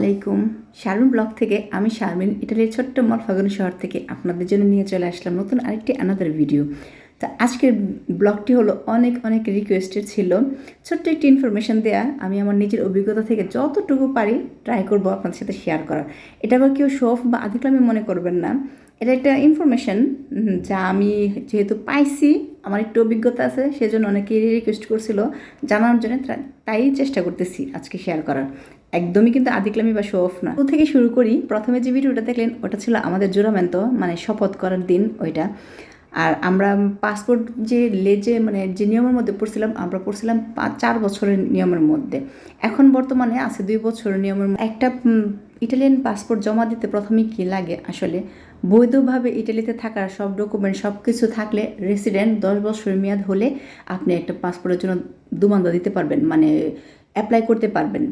আলাইকুম। শারমিন ব্লগ থেকে আমি শারমিন, ইটালির ছোট্ট মরফাগন শহর থেকে আপনাদের জন্য নিয়ে চলে আসলাম নতুন আরেকটি আনাদার ভিডিও তা আজকের ব্লগটি হলো অনেক অনেক রিকোয়েস্টেড ছিল। ছোট্ট একটি ইনফরমেশন দেয়া, আমি আমার নিজের অভিজ্ঞতা থেকে যতটুকু পারি ট্রাই করব আপনাদের সাথে শেয়ার করার। এটা আবার কেউ শোফ বা আধিক্লামে মনে করবেন না। এটা একটা ইনফরমেশন যা আমি যেহেতু পাইছি, আমার একটু অভিজ্ঞতা আছে, সেজন্য অনেকেই রিকোয়েস্ট করছিল জানার জন্য, তাই চেষ্টা করতেছি আজকে শেয়ার করার। একদমই কিন্তু আদিক্লামি বা শো অফ না। তো থেকে শুরু করি, প্রথমে যে ভিডিওটা দেখলেন, ওটা ছিল আমাদের জোরামেন্ত মানে শপথ করার দিন ওইটা। আর আমরা পাসপোর্ট যে লেজে মানে যে নিয়মের মধ্যে পড়ছিলাম, আমরা পড়ছিলাম পাঁচ, চার বছরের নিয়মের মধ্যে। এখন বর্তমানে আছে দুই বছরের নিয়মের একটা ইটালিয়ান পাসপোর্ট জমা দিতে প্রথমে কি লাগে আসলে? বৈধভাবে ইটালিতে থাকার সব ডকুমেন্ট, সব কিছু থাকলে রেসিডেন্ট দশ বছরের মেয়াদ হলে আপনি একটা পাসপোর্টের জন্য দুমান্দা দিতে পারবেন মানে অ্যাপ্লাই করতে পারবেন।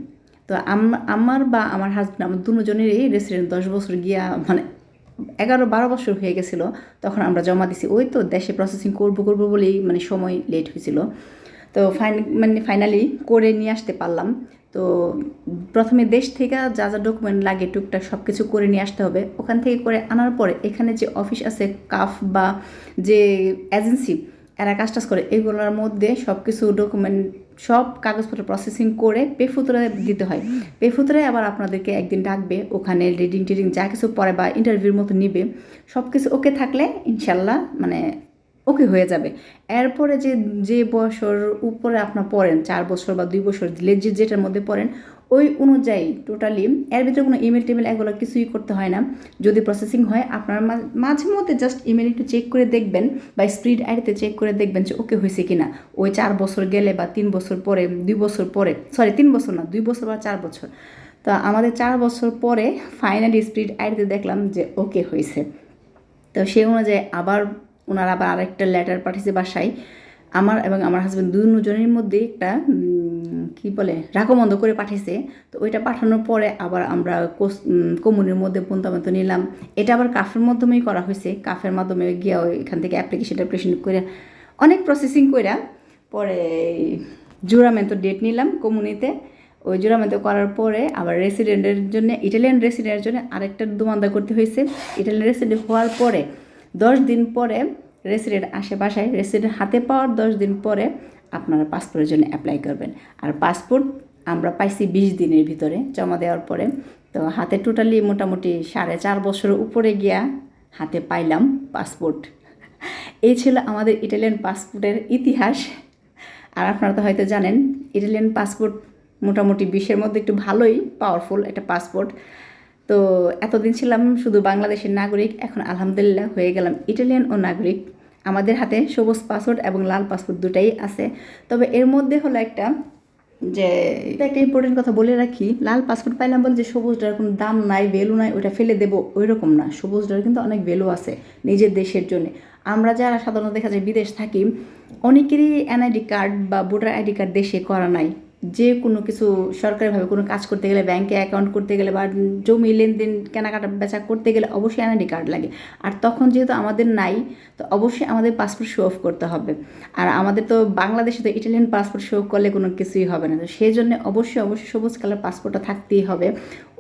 তো আম- আমার বা আমার হাজব্যান্ড আমার দুজনেরই রেসিডেন্ট দশ বছর গিয়া মানে এগারো বারো বছর হয়ে গেছিল, তখন আমরা জমা দিছি। ওই তো দেশে প্রসেসিং করব করব বলেই মানে সময় লেট হয়েছিল। তো ফাইন মানে ফাইনালি করে নিয়ে আসতে পারলাম। তো প্রথমে দেশ থেকে যা যা ডকুমেন্ট লাগে, টুকটাক সব কিছু করে নিয়ে আসতে হবে। ওখান থেকে করে আনার পরে এখানে যে অফিস আছে, কাফ বা যে এজেন্সি এরা কাজ টাজ করে। এগুলোর মধ্যে সব কিছু ডকুমেন্ট সব কাগজপত্র প্রসেসিং করে পেফুতরে দিতে হয়। পেফুতরে আবার আপনাদেরকে একদিন ডাকবে, ওখানে রিডিং টিডিং যা কিছু পরে বা ইন্টারভিউর মতো নিবে সব কিছু ওকে থাকলে ইনশাল্লাহ মানে ওকে হয়ে যাবে। এরপরে যে যে বছর উপরে আপনার পড়েন, চার বছর বা দুই বছর, লেজি যেটার মধ্যে পড়েন ওই অনুযায়ী টোটালি এর ভিতরে কোনো ইমেল টেমেল এগুলো কিছুই করতে হয় না। যদি প্রসেসিং হয়, আপনার মাঝে মধ্যে জাস্ট ইমেল একটু চেক করে দেখবেন বা স্প্রিড আইডিতে চেক করে দেখবেন যে ওকে হয়েছে কি না ওই চার বছর গেলে বা তিন বছর পরে, দুই বছর পরে সরি তিন বছর না, দুই বছর বা চার বছর। তো আমাদের চার বছর পরে ফাইনালি স্প্রিড আইডিতে দেখলাম যে ওকে হয়েছে। তো সেই অনুযায়ী আবার ওনারা আবার আরেকটা লেটার পাঠিয়েছে বাসায়। আমার এবং আমার হাজব্যান্ড দুজনের মধ্যে একটা কি বলে রাগমন্দ করে পাঠিয়েছে তো ওইটা পাঠানোর পরে আবার আমরা কমুনির মধ্যে পন্তামন্ত নিলাম। এটা আবার কাফের মাধ্যমেই করা হয়েছে। কাফের মাধ্যমে গিয়ে এখান থেকে অ্যাপ্লিকেশন ট্যাপ্লিকেশন করে অনেক প্রসেসিং কইরা পরে জুরামেন্টো ডেট নিলাম কমুনিতে। ওই জোড়ামেতো করার পরে আবার রেসিডেন্টের জন্য ইটালিয়ান রেসিডেন্টের জন্য আরেকটা দুমান্দা করতে হয়েছে। ইটালিয়ান রেসিডেন্ট হওয়ার পরে দশ দিন পরে রেসিডেন্ট আসে বাসায় রেসিডেন্ট হাতে পাওয়ার দশ দিন পরে আপনারা পাসপোর্টের জন্য অ্যাপ্লাই করবেন। আর পাসপোর্ট আমরা পাইছি বিশ দিনের ভিতরে জমা দেওয়ার পরে। তো হাতে টোটালি মোটামুটি সাড়ে চার বছরের উপরে গিয়া হাতে পাইলাম পাসপোর্ট। এই ছিল আমাদের ইটালিয়ান পাসপোর্টের ইতিহাস। আর আপনারা তো হয়তো জানেন, ইটালিয়ান পাসপোর্ট মোটামুটি বিশ্বের মধ্যে একটু ভালোই পাওয়ারফুল একটা পাসপোর্ট। তো এতদিন ছিলাম শুধু বাংলাদেশের নাগরিক, এখন আলহামদুলিল্লাহ হয়ে গেলাম ইটালিয়ান ও নাগরিক। আমাদের হাতে সবুজ পাসপোর্ট এবং লাল পাসপোর্ট দুটাই আছে। তবে এর মধ্যে হলো একটা যে একটা ইম্পর্টেন্ট কথা বলে রাখি, লাল পাসপোর্ট পাইলাম বলে যে সবুজটার কোনো দাম নাই ভ্যালু নাই ওটা ফেলে দেবো ওই রকম না সবুজটার কিন্তু অনেক ভ্যালু আছে নিজের দেশের জন্য। আমরা যারা সাধারণত দেখা যায় বিদেশ থাকি, অনেকেরই এনআইডি কার্ড বা ভোটার আইডি কার্ড দেশে করা নাই। যে কোনো কিছু সরকারিভাবে কোনো কাজ করতে গেলে ব্যাংকে অ্যাকাউন্ট করতে গেলে বা জমি লেনদেন, কেনাকাটা, বেচা করতে গেলে অবশ্যই এনআইডি কার্ড লাগে। আর তখন যেহেতু আমাদের নাই, তো অবশ্যই আমাদের পাসপোর্ট শো অফ করতে হবে। আর আমাদের তো বাংলাদেশে তো ইটালিয়ান পাসপোর্ট শো করলে কোনো কিছুই হবে না। তো সেই জন্য অবশ্যই অবশ্যই সবুজ কালার পাসপোর্টটা থাকতেই হবে।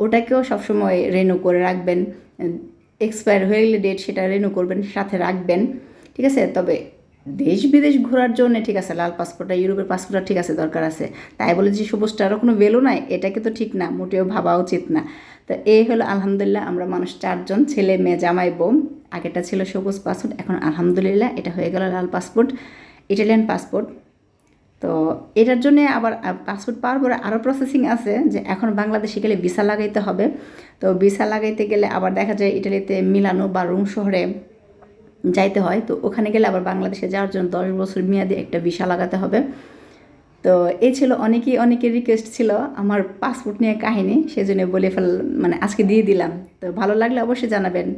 ওটাকেও সবসময় রেনু করে রাখবেন। এক্সপায়ার হয়ে গেলে ডেট সেটা রেনু করবেন, সাথে রাখবেন। ঠিক আছে? তবে দেশ বিদেশ ঘোরার জন্য ঠিক আছে, লাল পাসপোর্টটা, ইউরোপের পাসপোর্টটা ঠিক আছে, দরকার আছে। তাই বলে যে সবুজটারও কোনো ভ্যালু নাই, এটাকে তো ঠিক না, মোটেও ভাবা উচিত না। তো এই হলো আলহামদুলিল্লাহ, আমরা মানুষ চারজন, ছেলে, মেয়ে, জামাই বোম আগেটা ছিল সবুজ পাসপোর্ট, এখন আলহামদুলিল্লাহ এটা হয়ে গেল লাল পাসপোর্ট, ইটালিয়ান পাসপোর্ট। তো এটার জন্যে আবার পাসপোর্ট পাওয়ার পরে আরও প্রসেসিং আছে যে এখন বাংলাদেশে গেলে ভিসা লাগাইতে হবে। তো ভিসা লাগাইতে গেলে আবার দেখা যায় ইটালিতে মিলানো বা রুম শহরে যাইতে হয়, তো ওখানে গেলে আবার বাংলাদেশে যাওয়ার জন্য দশ বছর মেয়াদে একটা ভিসা লাগাতে হবে। তো এই ছিল অনেকেই, অনেকের রিকোয়েস্ট ছিল আমার পাসপোর্ট নিয়ে কাহিনি, সেজন্য বলে ফেল মানে আজকে দিয়ে দিলাম। তো ভালো লাগলে অবশ্যই জানাবেন।